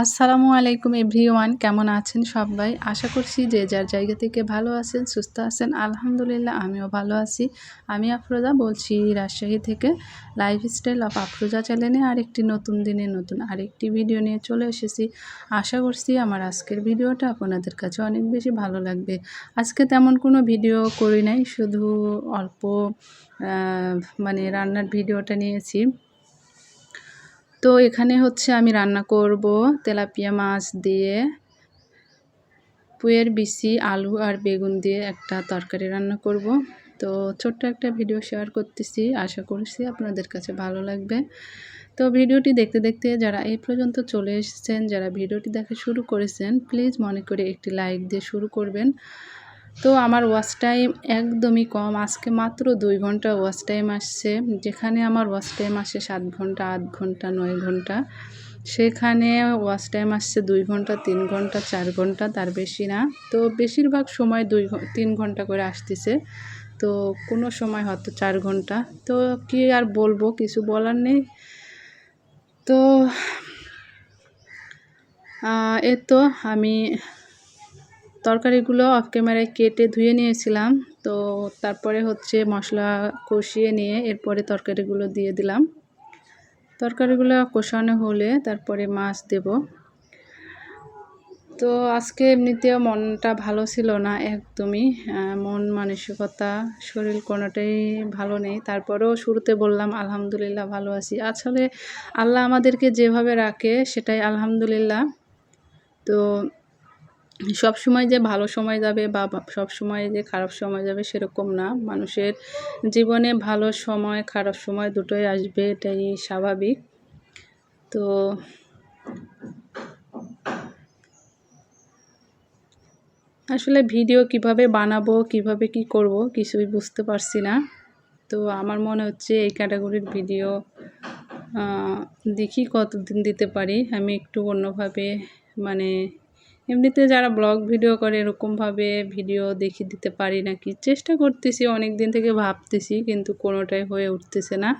আসসালামু আলাইকুম এভরিওয়ান, কেমন আছেন সবাই? আশা করছি যে যার জায়গা থেকে ভালো আছেন, সুস্থ আছেন, আলহামদুলিল্লাহ আমিও ভালো আছি। আমি আফরোজা বলছি রাজশাহী থেকে লাইফস্টাইল অফ আফরোজা চ্যানেলে আরেকটি নতুন দিনে নতুন আরেকটি ভিডিও নিয়ে চলে এসেছি। আশা করছি আমার আজকের ভিডিওটা আপনাদের কাছে অনেক বেশি ভালো লাগবে। আজকে তেমন কোনো ভিডিও করি নাই, শুধু অল্প মানে রান্নার ভিডিওটা নিয়েছি। তো এখানে হচ্ছে আমি রান্না করব তেলাপিয়া মাছ দিয়ে। পুয়ের বিসি আলু আর বেগুন দিয়ে একটা তরকারি রান্না করব। তো ছোট্ট একটা ভিডিও শেয়ার করতেছি, আশা করছি আপনাদের কাছে ভালো লাগবে। তো ভিডিওটি দেখতে দেখতে যারা এই পর্যন্ত চলে এসেছেন, যারা ভিডিওটি দেখা শুরু করেছেন প্লিজ মনে করে একটি লাইক দিয়ে শুরু করবেন। তো আমার ওয়াচ টাইম একদমই কম। আজকে মাত্র দুই ঘণ্টা ওয়াচ টাইম আসছে। যেখানে আমার ওয়াচ টাইম আসে সাত ঘণ্টা, আট ঘণ্টা, নয় ঘণ্টা। সেখানে ওয়াচ টাইম আসছে দুই ঘণ্টা, তিন ঘণ্টা, চার ঘণ্টা, তার বেশি না। তো বেশিরভাগ সময় দুই তিন ঘণ্টা করে আসতেছে। তো কোনো সময় হয়তো চার ঘণ্টা। তো কি আর বলব, কিছু বলার নেই। তো এ তো আমি তরকারিগুলো অফ ক্যামেরায় কেটে ধুয়ে নিয়েছিলাম। তো তারপরে হচ্ছে মশলা কষিয়ে নিয়ে এরপরে তরকারিগুলো দিয়ে দিলাম। তরকারিগুলো কষানো হলে তারপরে মাছ দেব। তো আজকে এমনিতেও মনটা ভালো ছিল না একদমই। মন মানসিকতা, শরীর কোনোটাই ভালো নেই। তারপরেও শুরুতে বললাম, আলহামদুলিল্লাহ, ভালো আছি। আসলে আল্লাহ আমাদেরকে যেভাবে রাখে সেটাই আলহামদুলিল্লাহ। তো সব সময় যে ভালো সময় যাবে বা সব সময় যে খারাপ সময় যাবে সেরকম না। মানুষের জীবনে ভালো সময়, খারাপ সময় দুটোই আসবে, এটাই স্বাভাবিক। তো আসলে ভিডিও কীভাবে বানাবো, কীভাবে কি করব কিছুই বুঝতে পারছি না। তো আমার মনে হচ্ছে এই ক্যাটাগরির ভিডিও দেখি কতদিন দিতে পারি। আমি একটু অন্যভাবে মানে এমনিতে যারা ব্লগ ভিডিও করে এরকমভাবে ভিডিও দেখিয়ে দিতে পারি নাকি, চেষ্টা করতেছি অনেক দিন থেকে ভাবতেছি, কিন্তু কোনোটাই হয়ে উঠতেছে না।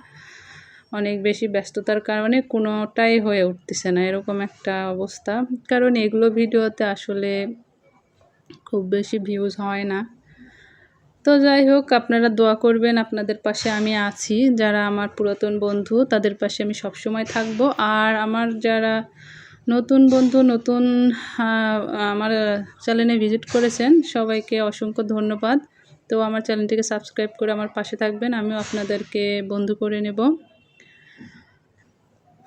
অনেক বেশি ব্যস্ততার কারণে কোনোটাই হয়ে উঠতেছে না, এরকম একটা অবস্থা। কারণ এগুলো ভিডিওতে আসলে খুব বেশি ভিউজ হয় না। তো যাই হোক, আপনারা দোয়া করবেন, আপনাদের পাশে আমি আছি। যারা আমার পুরাতন বন্ধু, তাদের পাশে আমি সবসময় থাকব। আর আমার যারা নতুন বন্ধু, নতুন আমার চ্যানেলে ভিজিট করেছেন, সবাইকে অসংখ্য ধন্যবাদ। তো আমার চ্যানেলটিকে সাবস্ক্রাইব করে আমার পাশে থাকবেন, আমিও আপনাদেরকে বন্ধু করে নেব।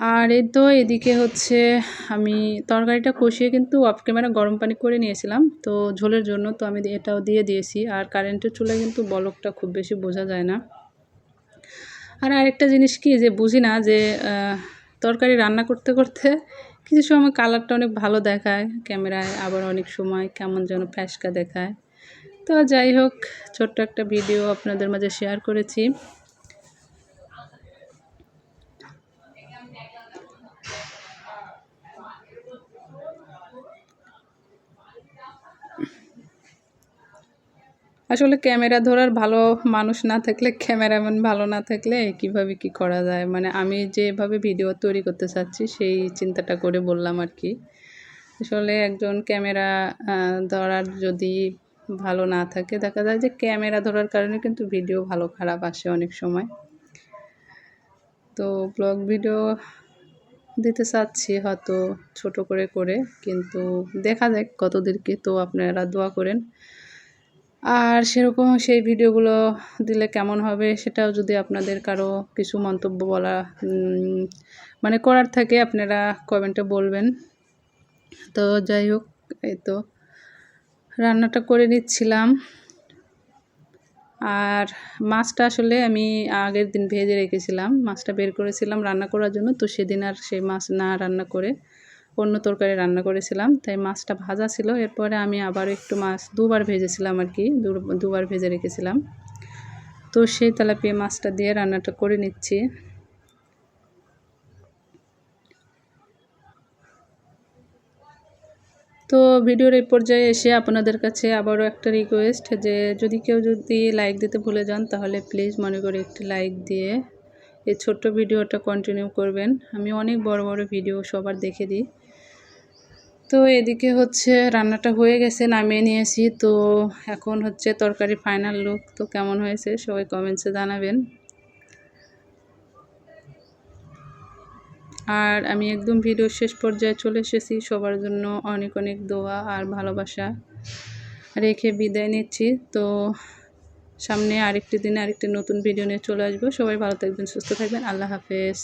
আর এই তো এদিকে হচ্ছে আমি তরকারিটা কষিয়ে কিন্তু অফ ক্যামেরা গরম পানি করে নিয়েছিলাম, তো ঝোলের জন্য তো আমি এটাও দিয়ে দিয়েছি। আর কারেন্টের চুলায় কিন্তু বলকটা খুব বেশি বোঝা যায় না। আর আরেকটা জিনিস কি যে বুঝি না যে তরকারি রান্না করতে করতে কিছু সময় কালারটা অনেক ভালো দেখায়, ক্যামেরায় আবার অনেক সময় কেমন যেন ফ্যাসকা দেখায়। তো যাই হোক, ছোট্ট একটা ভিডিও আপনাদের মাঝে শেয়ার করেছি। আসলে ক্যামেরা ধরার ভালো মানুষ না থাকলে, ক্যামেরাম্যান ভালো না থাকলে কীভাবে কি করা যায়? মানে আমি যেভাবে ভিডিও তৈরি করতে চাচ্ছি, সেই চিন্তাটা করে বললাম আর কি। আসলে একজন ক্যামেরা ধরার যদি ভালো না থাকে, দেখা যায় যে ক্যামেরা ধরার কারণে কিন্তু ভিডিও ভালো, খারাপ আসে অনেক সময়। তো ব্লগ ভিডিও দিতে চাচ্ছি হয়তো ছোট করে করে, কিন্তু দেখা যাক কতদেরকে তো আপনারা দোয়া করেন। আর সেরকম সেই ভিডিওগুলো দিলে কেমন হবে সেটাও যদি আপনাদের কারও কিছু মন্তব্য বলা মানে করার থাকে আপনারা কমেন্টে বলবেন। তো যাই হোক, এই তো রান্নাটা করে নিচ্ছিলাম। আর মাছটা আসলে আমি আগের দিন ভেজে রেখেছিলাম, মাছটা বের করেছিলাম রান্না করার জন্য, তো সেদিন আর সেই মাছ না রান্না করে অন্য তরকারি রান্না করেছিলাম, তাই মাছটা ভাজা ছিল। এরপরে আমি আবার একটু মাছ দুবার ভেজেছিলাম আর কি দুবার ভেজে রেখেছিলাম। তো সেই তেলাপিয়া মাছটা দিয়ে রান্নাটা করে নিচ্ছি। তো ভিডিওর এই পর্যায়ে এসে আপনাদের কাছে আবারও একটা রিকোয়েস্ট যে, যদি কেউ যদি লাইক দিতে ভুলে যান, তাহলে প্লিজ মনে করে একটি লাইক দিয়ে এই ছোট্ট ভিডিওটা কন্টিনিউ করবেন। আমি অনেক বড় বড় ভিডিও সবার দেখে দিই। তো এদিকে হচ্ছে রান্নাটা হয়ে গেছে, নামিয়ে নিয়েছি। তো এখন হচ্ছে তরকারি ফাইনাল লুক তো কেমন হয়েছে সবাই কমেন্টসে জানাবেন। আর আমি একদম ভিডিও শেষ পর্যায়ে চলে এসেছি। সবার জন্য অনেক অনেক দোয়া আর ভালোবাসা রেখে বিদায় নিচ্ছি। তো সামনে আরেকটি দিনে, আরেকটি নতুন ভিডিও নিয়ে চলে আসব। সবাই ভালো থাকবেন, সুস্থ থাকবেন। আল্লাহ হাফেজ।